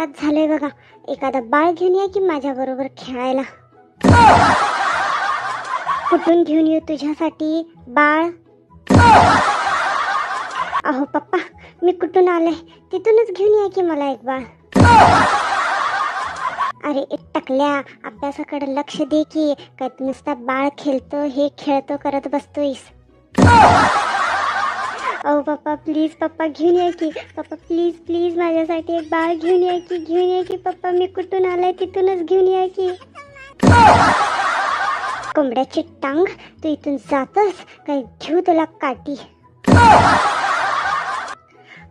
आत्ताच झालंय बघा. एखादा बाळ घेऊन या की माझ्या बरोबर खेळायला? कुठून घेऊन येऊ तुझ्यासाठी बाळ? अहो पप्पा मी कुठून आले? तिथूनच घेऊन या की मला एक बाळ? अरे एक टकल्या अभ्यासाकडे लक्ष दे की काय नुसता बाळ खेळतो हे खेळतो करत बसतोयस. अहो पप्पा प्लीज पप्पा घेऊन या की. पप्पा प्लीज प्लीज माझ्यासाठी एक बाळ घेऊन या की घेऊन या की पप्पा मी कुठून आलाय तिथूनच घेऊन या की. कोंबड्याची टांग तू इथून जातस काय घेऊ तुला काठी.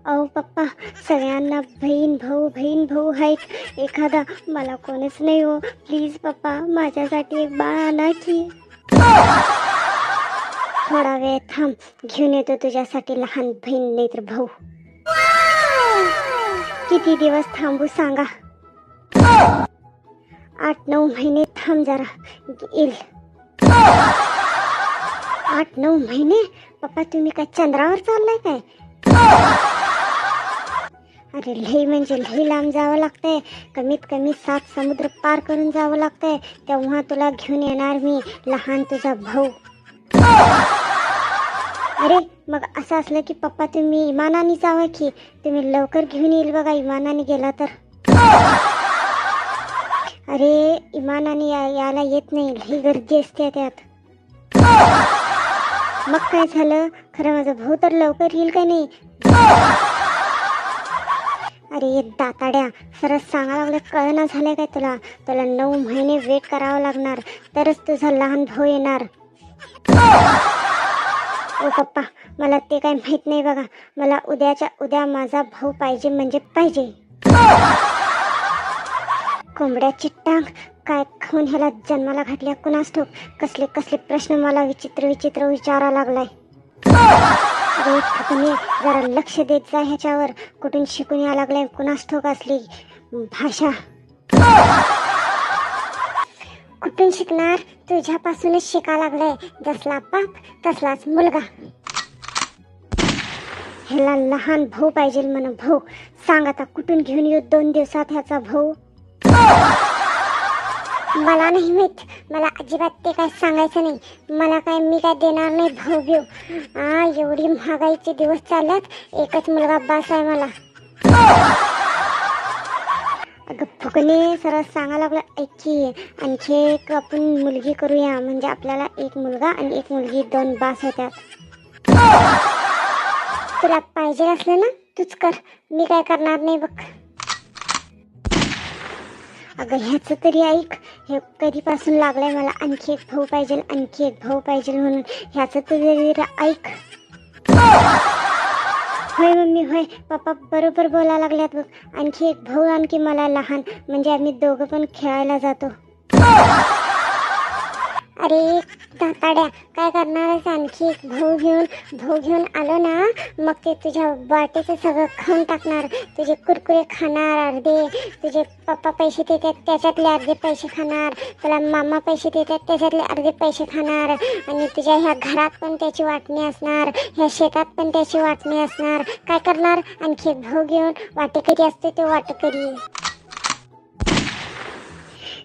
अहो पप्पा सगळ्यांना बहीण भाऊ बहीण भाऊ आहेत. एखादा मला कोणच नाही हो. प्लीज पप्पा माझ्यासाठी एक बाळ आणा की. थोडा वेळ थांब घेऊन येतो तुझ्यासाठी लहान बहीण नाही तर भाऊ. किती दिवस थांबू सांगा. आठ नऊ महिने थांब जरा येईल. आठ नऊ महिने? पप्पा तुम्ही काय चंद्रावर चाललाय काय? अरे लई म्हणजे लई लांब जावं लागतंय. कमीत कमी सात समुद्र पार करून जावं लागतंय. तेव्हा तुला घेऊन येणार मी लहान तुझा भाऊ. अरे मग असं असलं की पप्पा तुम्ही इमानाने जावा की तुम्ही लवकर घेऊन येईल बघा इमानाने गेला तर. अरे इमानाने या यायला येत नाही ही गर्दी असते त्यात. मग काय झालं? खरं माझा भाऊ तर लवकर येईल का नाही? अरे दाताड्या सरस सांगा लागलं कळना झालंय काय तुला? तुला नऊ महिने वेट करावं लागणार तरच तुझा लहान भाऊ येणार. ओ पप्पा मला ते काय माहीत नाही बघा. मला उद्याच्या उद्या माझा भाऊ पाहिजे म्हणजे पाहिजे. कोंबड्याची टांग काय खाऊन ह्याला जन्माला घातल्या कुणास ठोक कसले कसले प्रश्न मला विचित्र विचित्र विचारा लागलाय. तुम्ही जरा लक्ष देत जा ह्याच्यावर. कुठून शिकून या लागलाय कुणास ठोक असली भाषा? कुठून शिकणार. तुझ्यापासूनच शिका लागलंय. जसला बाप तसलाच मुलगा. ह्याला लहान भाऊ पाहिजे म्हणून भाऊ. सांग आता कुठून घेऊन येऊ दोन दिवसात ह्याचा भाऊ? मला नाही माहीत. मला अजिबात ते काय सांगायचं नाही. मला काय मी काय देणार नाही भाऊ घेऊ आ एवढी महागाईचे दिवस चालल्यात. एकच मुलगा बास आहे मला. अगं फुकणे सरळ सांगायला लागलं. ऐक की आणखी एक आपण मुलगी करूया. म्हणजे आपल्याला एक मुलगा आणि एक मुलगी दोन बास होत्यात तुला पाहिजे असलं ना तूच कर. मी काय करणार नाही बघ. अगं ह्याचं तरी ऐक. हे कधीपासून लागलंय मला. आणखी एक भाऊ पाहिजे आणखी एक भाऊ पाहिजे म्हणून. ह्याचं तरी ऐक. होय मम्मी होय. पप्पा बरोबर बोलायला लागल्यात बघ. आणखी एक भाऊ आणखी मला लहान. म्हणजे आम्ही दोघं पण खेळायला जातो. अरे दाताड्या काय करणार आणखी? एक भाऊ घेऊन भाऊ घेऊन आलो ना मग ते तुझ्या वाटेचं सगळं खाऊन टाकणार. तुझे कुरकुरे खाणार अर्धे. तुझे पप्पा पैसे देतात त्याच्यातले अर्धे पैसे खाणार. तुला मामा पैसे देतात त्याच्यातले अर्धे पैसे खाणार. आणि तुझ्या ह्या घरात पण त्याची वाटणी असणार. ह्या शेतात पण त्याची वाटणी असणार. काय करणार? आणखी एक भाऊ घेऊन वाटेकरी असते ते वाटेकरी.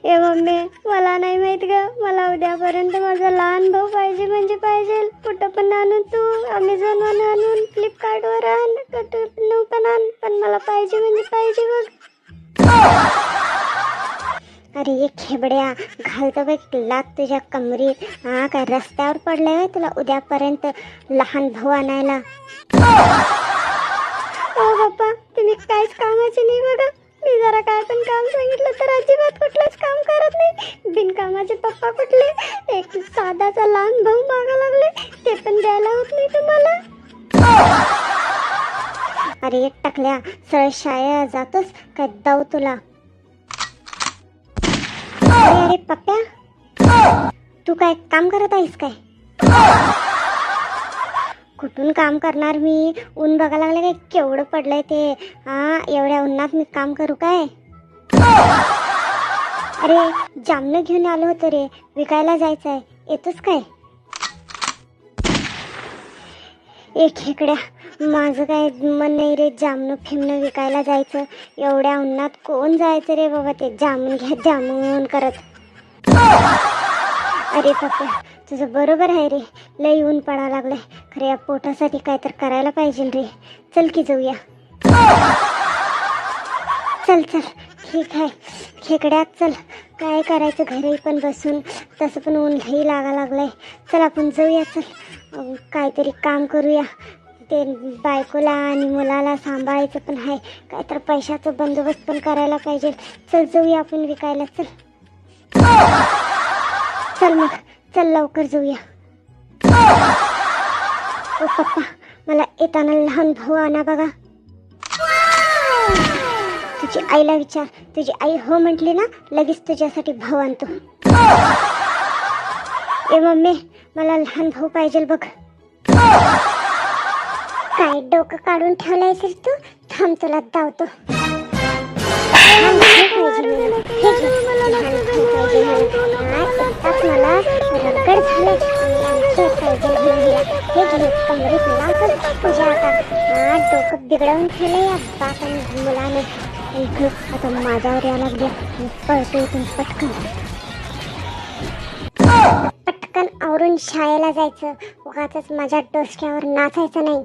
ए मम्मी मला नाही माहीत ग. मला उद्यापर्यंत माझा लहान भाऊ पाहिजे म्हणजे पाहिजे. कुठं पण आणून तू अमेझॉनवर आणून फ्लिपकार्टवर आण. कुठं पण आण पण मला पाहिजे म्हणजे पाहिजे बघ. अरे ये खेबड्या घालतो बघ लात तुझ्या कमरीत हा काय रस्त्यावर पडलाय तुला उद्यापर्यंत लहान भाऊ आणायला. ओ बाप्पा तुम्ही काहीच कामाचे नाही बघा. मी जरा काय पण काम सांगितलं तर अजिबात कुठलंच नाही पप्पा कुठले? एक साधाचा लहान भाऊ मागा लागले. ते पण द्यायला होत नाही तुम्हाला. अरे एक टाकल्या. सरळ शाळेला जातोस काय दाऊ तुला. अरे अरे पप्प्या. तू काय काम करत आहेस काय? कुठून काम करणार मी? ऊन बघायला लागले काय? केवढं पडलंय ते. हा एवढ्या उन्हात मी काम करू काय? अरे जामन घेऊन आलो होतो रे. विकायला जायचं आहे येतोच काय? एक खेकड्या माझं काय मन नाही रे जामणं फिमणं विकायला जायचं. एवढ्या उन्हात कोण जायचं रे बाबा ते जामून घ्या जामून करत. अरे पप्पा तुझं बरोबर आहे रे. लई ऊन पडा लागलंय. खरं या पोटासाठी काय तर करायला पाहिजे रे. चल की जाऊया. चल चल. ठीक आहे. खेकड्यात चल. काय करायचं? घरी पण बसून तसं पण ऊन लई लागा लागलंय. चल आपण जाऊया चल. काहीतरी काम करूया. ते बायकोला आणि मुलाला सांभाळायचं पण आहे. काय तर पैशाचा बंदोबस्त पण करायला पाहिजे. चल जाऊया आपण विकायला चल. चल मग. चल लवकर जाऊया. ओ पप्पा मला येताना लहान भाऊ आणा बघा. तुझी आईला विचार. तुझी आई हो म्हटली ना लगेच तुझ्यासाठी भाऊ आणतो. ए मम्मी मला लहान भाऊ पाहिजे बघ. काय डोकं काढून ठेवलं असेल तू? थांब तुला धावतो मला. रगड हे कमरेत तुझ्या आता. डोकं बिघडवून ठेवलं या बाप मुलाने. आता माझ्यावर यायला लागले. मी पळतो इथून पटकन. पटकन आवरून शाळेला जायचं. उगाच माझ्या डोसक्यावर नाचायचं नाही.